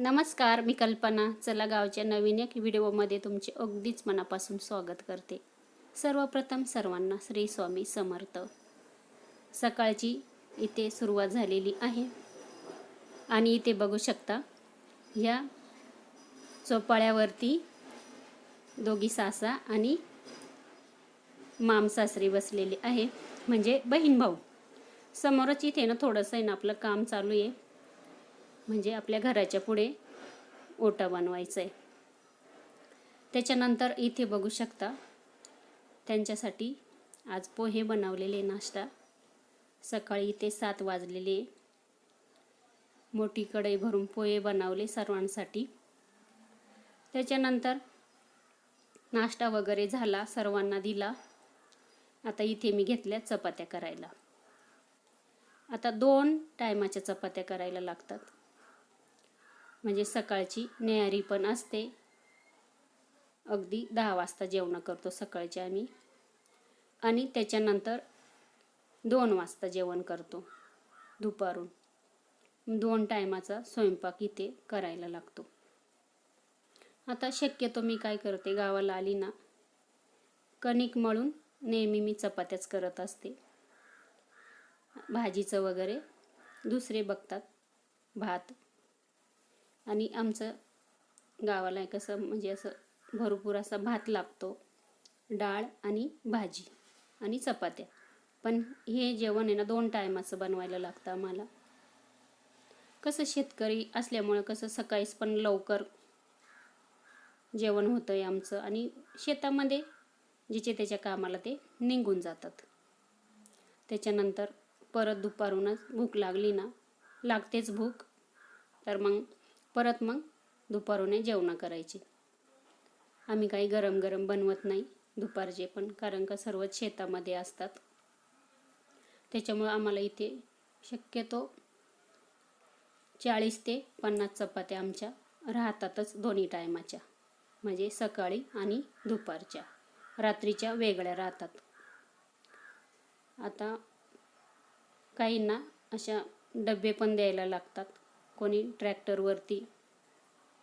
नमस्कार मी कल्पना. चला गावच्या नवीन एक व्हिडिओमध्ये तुमचे अगदीच मनापासून स्वागत करते. सर्वप्रथम सर्वांना श्री स्वामी समर्थ. सकाळची इथे सुरुवात झालेली आहे. आणि इथे बघू शकता ह्या चोपाळ्यावरती दोघी सासा आणि मामसासरी बसलेली आहे म्हणजे बहीण भाऊ. समोरच इथे ना थोडंसं आहे ना आपलं काम चालू आहे. म्हणजे आपल्या घराच्या पुढे ओटा बनवायचा आहे त्याच्यानंतर इथे बघू शकता त्यांच्यासाठी आज पोहे बनवलेले नाश्ता. सकाळी इथे सात वाजलेले. मोठी कढई भरून पोहे बनवले सर्वांसाठी. त्याच्यानंतर नाश्ता वगैरे झाला सर्वांना दिला. आता इथे मी घेतल्या चपात्या करायला. आता दोन टायमाच्या चपात्या करायला लागतात. म्हणजे सकाळची न्यारी पण असते. अगदी दहा वाजता जेवण करतो सकाळची आम्ही. आणि त्याच्यानंतर दोन वाजता जेवण करतो दुपारून. दोन टायमाचा स्वयंपाक इथे करायला लागतो. आता शक्यतो मी काय करते गावाला आली ना कणिक मळून नेहमी मी चपात्याच करत असते. भाजीचं वगैरे दुसरे बघतात भात आणि आमचं गावाला कसं म्हणजे असं भरपूर असा भात लागतो. डाळ आणि भाजी आणि चपात्या. पण हे जेवण आहे ना दोन टायमाचं बनवायला लागतं आम्हाला. कसं शेतकरी असल्यामुळं कसं सकाळीच पण लवकर जेवण होतं आहे आमचं आणि शेतामध्ये जिचे त्याच्या कामाला ते निघून जातात. त्याच्यानंतर परत दुपारूनच भूक लागली ना लागतेच भूक. तर मग परत मग दुपारून जेवणं करायची. आम्ही काही गरम गरम बनवत नाही दुपारचे पण कारण का सर्वच शेतामध्ये असतात. त्याच्यामुळं आम्हाला इथे शक्यतो चाळीस ते पन्नास चपात्या आमच्या राहतातच दोन्ही टायमाच्या. म्हणजे सकाळी आणि दुपारच्या. रात्रीच्या वेगळ्या राहतात. आता काहींना अशा डबे पण द्यायला लागतात. कोणी ट्रॅक्टरवरती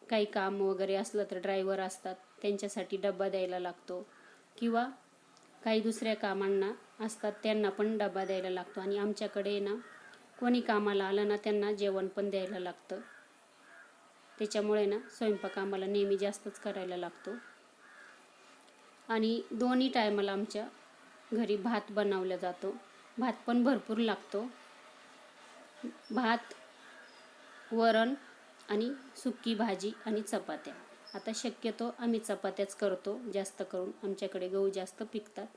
काही काम वगैरे असलं तर ड्रायव्हर असतात त्यांच्यासाठी डबा द्यायला लागतो. किंवा काही दुसऱ्या कामांना असतात त्यांना पण डबा द्यायला लागतो. आणि आमच्याकडे ना कोणी कामाला आलं ना त्यांना जेवण पण द्यायला लागतं. त्याच्यामुळे ना स्वयंपाक आम्हाला नेहमी जास्तच करायला लागतो. आणि दोन्ही टायमाला आमच्या घरी भात बनवला जातो. भात पण भरपूर लागतो. भात वरण आणि सुकी भाजी आणि चपात्या. आता शक्यतो आम्ही चपात्याच करतो जास्त करून आमच्याकडे गहू जास्त पिकतात.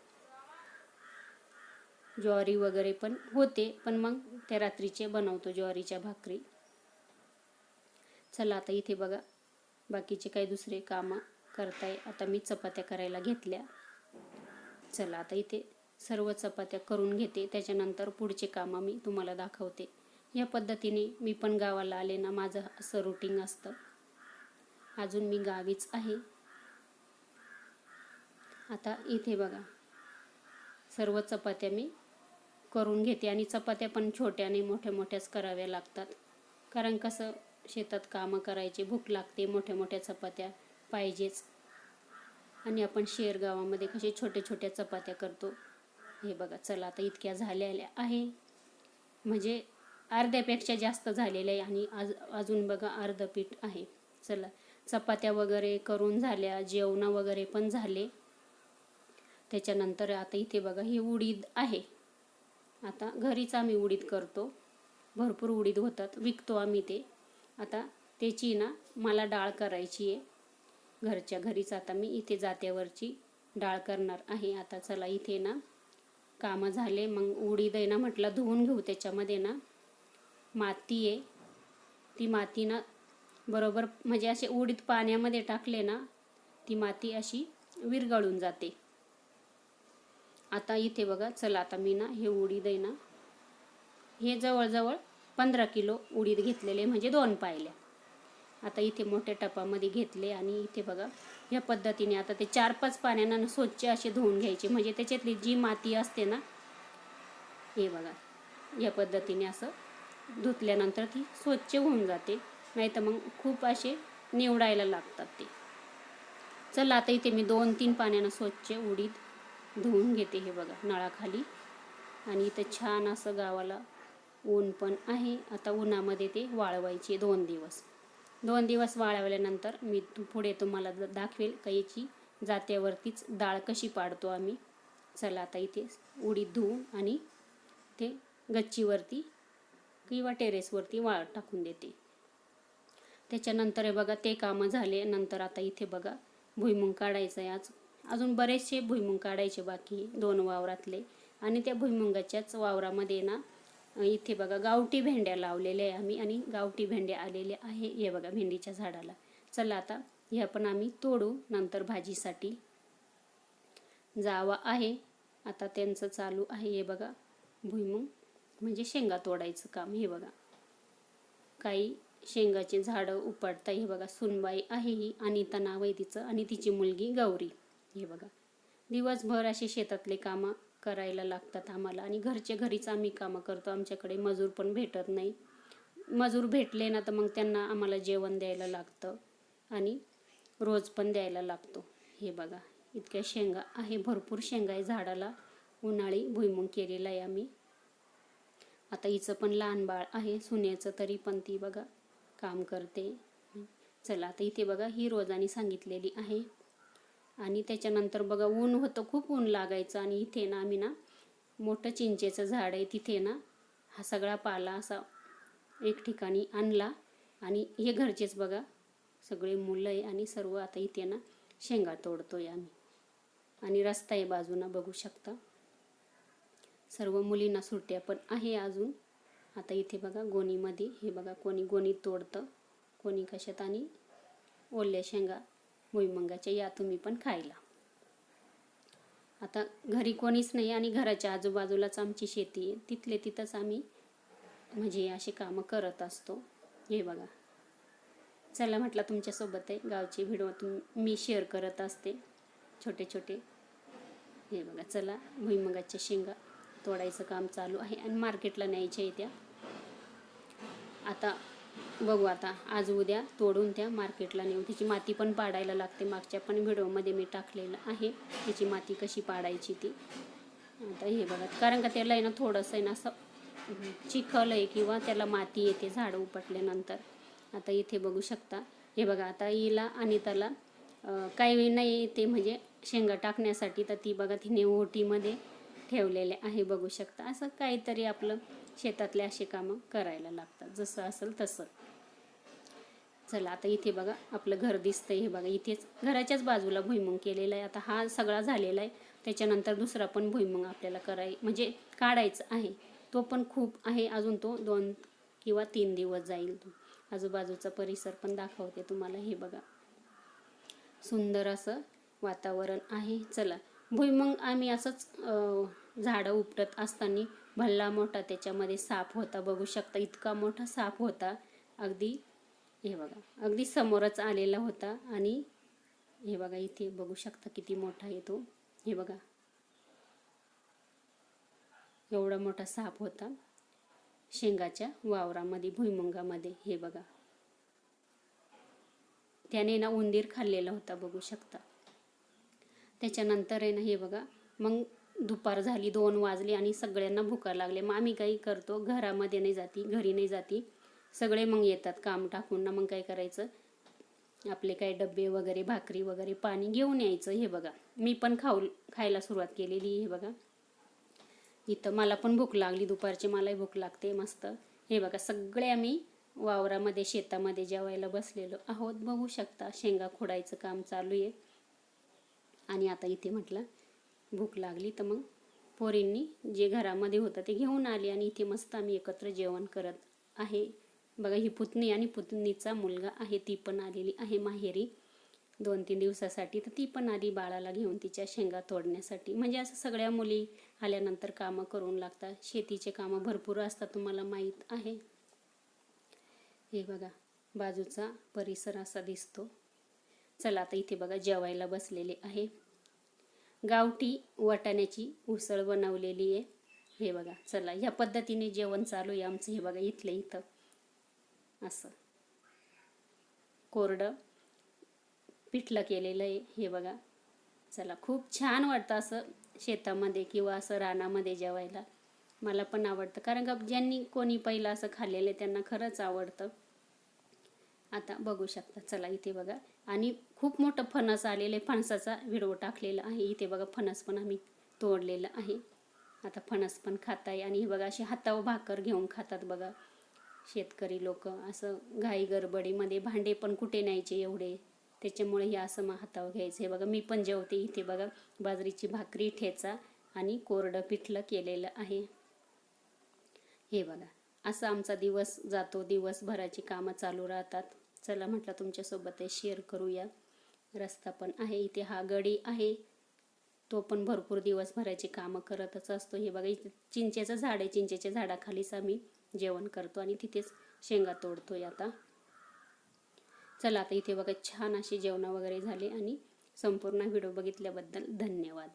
ज्वारी वगैरे पण होते पण मग त्या रात्रीचे बनवतो ज्वारीच्या भाकरी. चला आता इथे बघा बाकीचे काही दुसरे कामं करताय. आता मी चपात्या करायला घेतल्या. चला आता इथे सर्व चपात्या करून घेते. त्याच्यानंतर पुढचे कामं मी तुम्हाला दाखवते. या पद्धतीने मी पण गावाला आले ना माझं असं रुटीन असतं. अजून मी गावीच आहे. आता इथे बघा. सर्व चपात्या मी करून घेते आणि चपात्या पण छोट्या आणि मोठ्या मोठ्याच कराव्या लागतात. कारण कसं शेतात कामं करायचे भूक लागते मोठ्या मोठ्या चपात्या पाहिजेच. आणि आपण शेर गावामध्ये कसे छोट्या छोट्या चपात्या करतो. हे बघा चला आता इतक्या झालेल्या आहे. म्हणजे अर्ध्यापेक्षा जास्त झालेलं आहे आणि आज अजून बघा अर्ध पीठ आहे. चला चपात्या वगैरे करून झाल्या जेवणं वगैरे पण झाले. त्याच्यानंतर आता इथे बघा ही उडीद आहे. आता घरीच आम्ही उडीद करतो. भरपूर उडीद होतात विकतो आम्ही ते. आता त्याची ना मला डाळ करायची आहे. घरच्या घरीच आता मी इथे जात्यावरची डाळ करणार आहे. आता चला इथे ना कामं झाले. मग उडीद आहे ना म्हटलं धुवून घेऊ त्याच्यामध्ये ना. माती आहे. ती माती ना बरोबर म्हणजे असे उडीद पाण्यामध्ये टाकले ना ती माती अशी विरघळून जाते. आता इथे बघा चला आता मी ना हे उडीद आहे ना हे जवळजवळ पंधरा किलो उडीद घेतलेले म्हणजे दोन पायल्या. आता इथे मोठ्या टपामध्ये घेतले आणि इथे बघा ह्या पद्धतीने आता ते चार पाच पाण्यानं स्वच्छ असे धुवून घ्यायचे. म्हणजे त्याच्यातली जी माती असते ना हे बघा या पद्धतीने असं धुतल्यानंतर ती स्वच्छ होऊन जाते. नाही तर मग खूप असे निवडायला लागतात ते. चला आता इथे मी दोन तीन पाण्यानं स्वच्छ उडीद धुवून घेते हे बघा नळाखाली. आणि इथं छान असं गावाला ऊन पण आहे. आता उन्हामध्ये ते वाळवायचे दोन दिवस. दोन दिवस वाळवल्यानंतर मी पुढे तुम्हाला दाखवेल का याची जात्यावरतीच डाळ कशी पाडतो आम्ही. चला आता इथे उडीद धुवून आणि ते गच्चीवरती किंवा टेरेसवरती वाळ टाकून देते. त्याच्यानंतर हे बघा ते कामं झाले. नंतर आता इथे बघा भुईमुंग काढायचं आहे आज अजून बरेचसे भुईमुंग काढायचे बाकी दोन वावरातले. आणि त्या भुईमुंगाच्याच वावरामध्ये ना इथे बघा गावठी भेंड्या लावलेल्या आहे आम्ही. आणि गावठी भेंड्या आलेल्या आहे हे बघा भेंडीच्या झाडाला. चला आता ह्या पण आम्ही तोडू. नंतर भाजीसाठी जावा आहे. आता त्यांचं चालू आहे हे बघा भुईमुंग. म्हणजे शेंगा तोडायचं काम हे बघा. काही शेंगाचे झाडं उपाडता हे बघा. सुनबाई आहे ही अनिता नाव आहे तिचं. आणि तिची मुलगी गौरी. हे बघा. दिवसभर असे शेतातले कामं करायला लागतात आम्हाला. आणि घरच्या घरीच आम्ही कामं करतो. आमच्याकडे मजूर पण भेटत नाही. मजूर भेटले ना तर मग त्यांना आम्हाला जेवण द्यायला लागतं. आणि रोज पण द्यायला लागतो. हे बघा. इतक्या शेंगा आहे. भरपूर शेंगा आहे. झाडाला उन्हाळी भुईमुंग केलेला आहे आम्ही. आता हिचं पण लहान बाळ आहे सुन्याचं तरी पण ती बघा काम करते. चला आता इथे बघा ही रोजानी सांगितलेली आहे. आणि त्याच्यानंतर बघा ऊन होतं खूप ऊन लागायचं. आणि इथे ना आम्ही ना मोठं चिंचेचं झाड आहे तिथे ना हा सगळा पाला असा एक ठिकाणी आणला. आणि हे घरचेच बघा सगळे मुलं आहे आणि सर्व आता इथे ना शेंगा तोडतोय आम्ही. आणि रस्ता आहे बाजूना बघू शकता. सर्व मुलींना सुट्ट्या पण आहे अजून. आता इथे बघा गोणीमध्ये हे बघा कोणी गोणी तोडतं कोणी कशात आणि ओल्या शेंगा भुईमंगाच्या या तुम्ही पण खायला. आता घरी कोणीच नाही आणि घराच्या आजूबाजूलाच आमची शेती आहे. तिथले तिथंच आम्ही म्हणजे अशी कामं करत असतो. हे बघा. चला म्हटलं तुमच्यासोबत आहे. गावची व्हिडिओ तुम मी शेअर करत असते. छोटे छोटे. हे बघा चला भुईमंगाच्या शेंगा. तोडायचं काम चालू आहे आणि मार्केटला न्यायच्या आहे त्या. आता बघू आता आज उद्या तोडून त्या मार्केटला नेऊ. तिची माती पण पाडायला लागते. मागच्या पण व्हिडिओमध्ये मी टाकलेलं आहे. तिची माती कशी पाडायची ती. आता हे बघा कारण का त्याला आहे ना थोडंसं आहे ना असं चिखल आहे किंवा त्याला माती येते झाडं उपटल्यानंतर. आता इथे बघू शकता. हे बघा आता हिला आणि त्याला काही नाही ते म्हणजे शेंगा टाकण्यासाठी तर ती बघा तिने ओटीमध्ये ठेवलेले आहे बघू शकता. असं काहीतरी आपलं शेतातले असे कामं करायला लागतात. जसं असेल तसं. चला आता इथे बघा आपलं घर दिसतंय. हे बघा इथेच घराच्याच बाजूला भुईमुंग केलेला आहे. आता हा सगळा झालेला आहे. त्याच्यानंतर दुसरा पण भुईमुंग आपल्याला कराय म्हणजे काढायचा आहे. तो पण खूप आहे. अजून तो दोन किंवा तीन दिवस जाईल तो. आजूबाजूचा परिसर पण दाखवते तुम्हाला. हे बघा. सुंदर असं वातावरण आहे. चला भुईमंग आम्ही असंच झाडं उपटत असताना भल्ला मोठा त्याच्यामध्ये साप होता. बघू शकता इतका मोठा साप होता. अगदी हे बघा अगदी समोरच आलेला होता. आणि हे बघा इथे बघू शकता किती मोठा आहे तो. हे बघा. एवढा मोठा साप होता. शेंगाच्या वावरामध्ये भुईमुंगामध्ये हे बघा. त्याने ना उंदीर खाल्लेला होता बघू शकता. त्याच्यानंतर आहे ना हे बघा मग दुपार झाली दोन वाजले आणि सगळ्यांना भुका लागले. मग आम्ही काही करतो घरामध्ये नाही जाती घरी नाही जाती. सगळे मग येतात काम टाकून. ना मग काय करायचं? आपले काय डबे वगैरे भाकरी वगैरे पाणी घेऊन यायचं. हे बघा मी पण खाऊ खायला सुरुवात केलेली हे बघा. इथं मला पण भूक लागली दुपारची मलाही भूक लागते मस्त. हे बघा सगळे आम्ही वावरामध्ये शेतामध्ये जेवायला बसलेलो आहोत. बघू शकता शेंगा खोडायचं काम चालू आहे. आणि आता इथे म्हटलं भूक लागली तर मग पोरींनी जे घरामध्ये होतं ते घेऊन आले आणि इथे मस्त आम्ही एकत्र जेवण करत आहे. बघा ही पुतणी आणि पुतणीचा मुलगा आहे ती पण आलेली आहे माहेरी. दोन तीन दिवसासाठी तर ती पण आली बाळाला घेऊन तिच्या शेंगा तोडण्यासाठी. म्हणजे असं सगळ्या मुली आल्यानंतर कामं करून लागतात. शेतीचे कामं भरपूर असतात तुम्हाला माहीत आहे. हे बघा बाजूचा परिसर असा दिसतो. चला आता इथे बघा जेवायला बसलेले आहे. गावठी वाटाण्याची उसळ बनवलेली आहे. हे बघा चला ह्या पद्धतीने जेवण चालू आहे आमचं. हे बघा इथलं इथं. असं. कोरडं पिठलं केलेलं आहे. हे बघा. चला खूप छान वाटतं असं शेतामध्ये किंवा असं रानामध्ये जेवायला. मला पण आवडतं. कारण का ज्यांनी कोणी पहिलं असं खाल्लेलं आहे त्यांना खरंच आवडतं. आता बघू शकता. चला इथे बघा. आणि खूप मोठं फणस आलेलं आहे. फणसाचा व्हिडिओ टाकलेला आहे. इथे बघा फणस पण आम्ही तोडलेलं आहे. आता फणस पण खात आहे आणि हे बघा अशी हातावर भाकर घेऊन खातात बघा. शेतकरी लोक. असं घाई गडबडीमध्ये भांडे पण कुठे न्यायचे एवढे? त्याच्यामुळे हे असं मग हातावर घ्यायचं. हे बघा मी पण जेवते इथे बघा. बाजरीची भाकरी ठेचा आणि कोरडं पिठलं केलेलं आहे. हे बघा असं आमचा दिवस जातो. दिवसभराची कामं चालू राहतात. चला म्हटलं तुमच्यासोबत हे शेअर करूया. रस्ता पण आहे इथे हा गडी आहे. तो पण भरपूर दिवसभराची कामं करतच असतो. हे बघा इथे चिंचेचं झाड आहे. चिंचेच्या झाडाखालीच आम्ही जेवण करतो आणि तिथेच शेंगा तोडतोय आता. चला आता इथे बघा छान अशी जेवणं वगैरे झाले आणि संपूर्ण व्हिडिओ बघितल्याबद्दल धन्यवाद.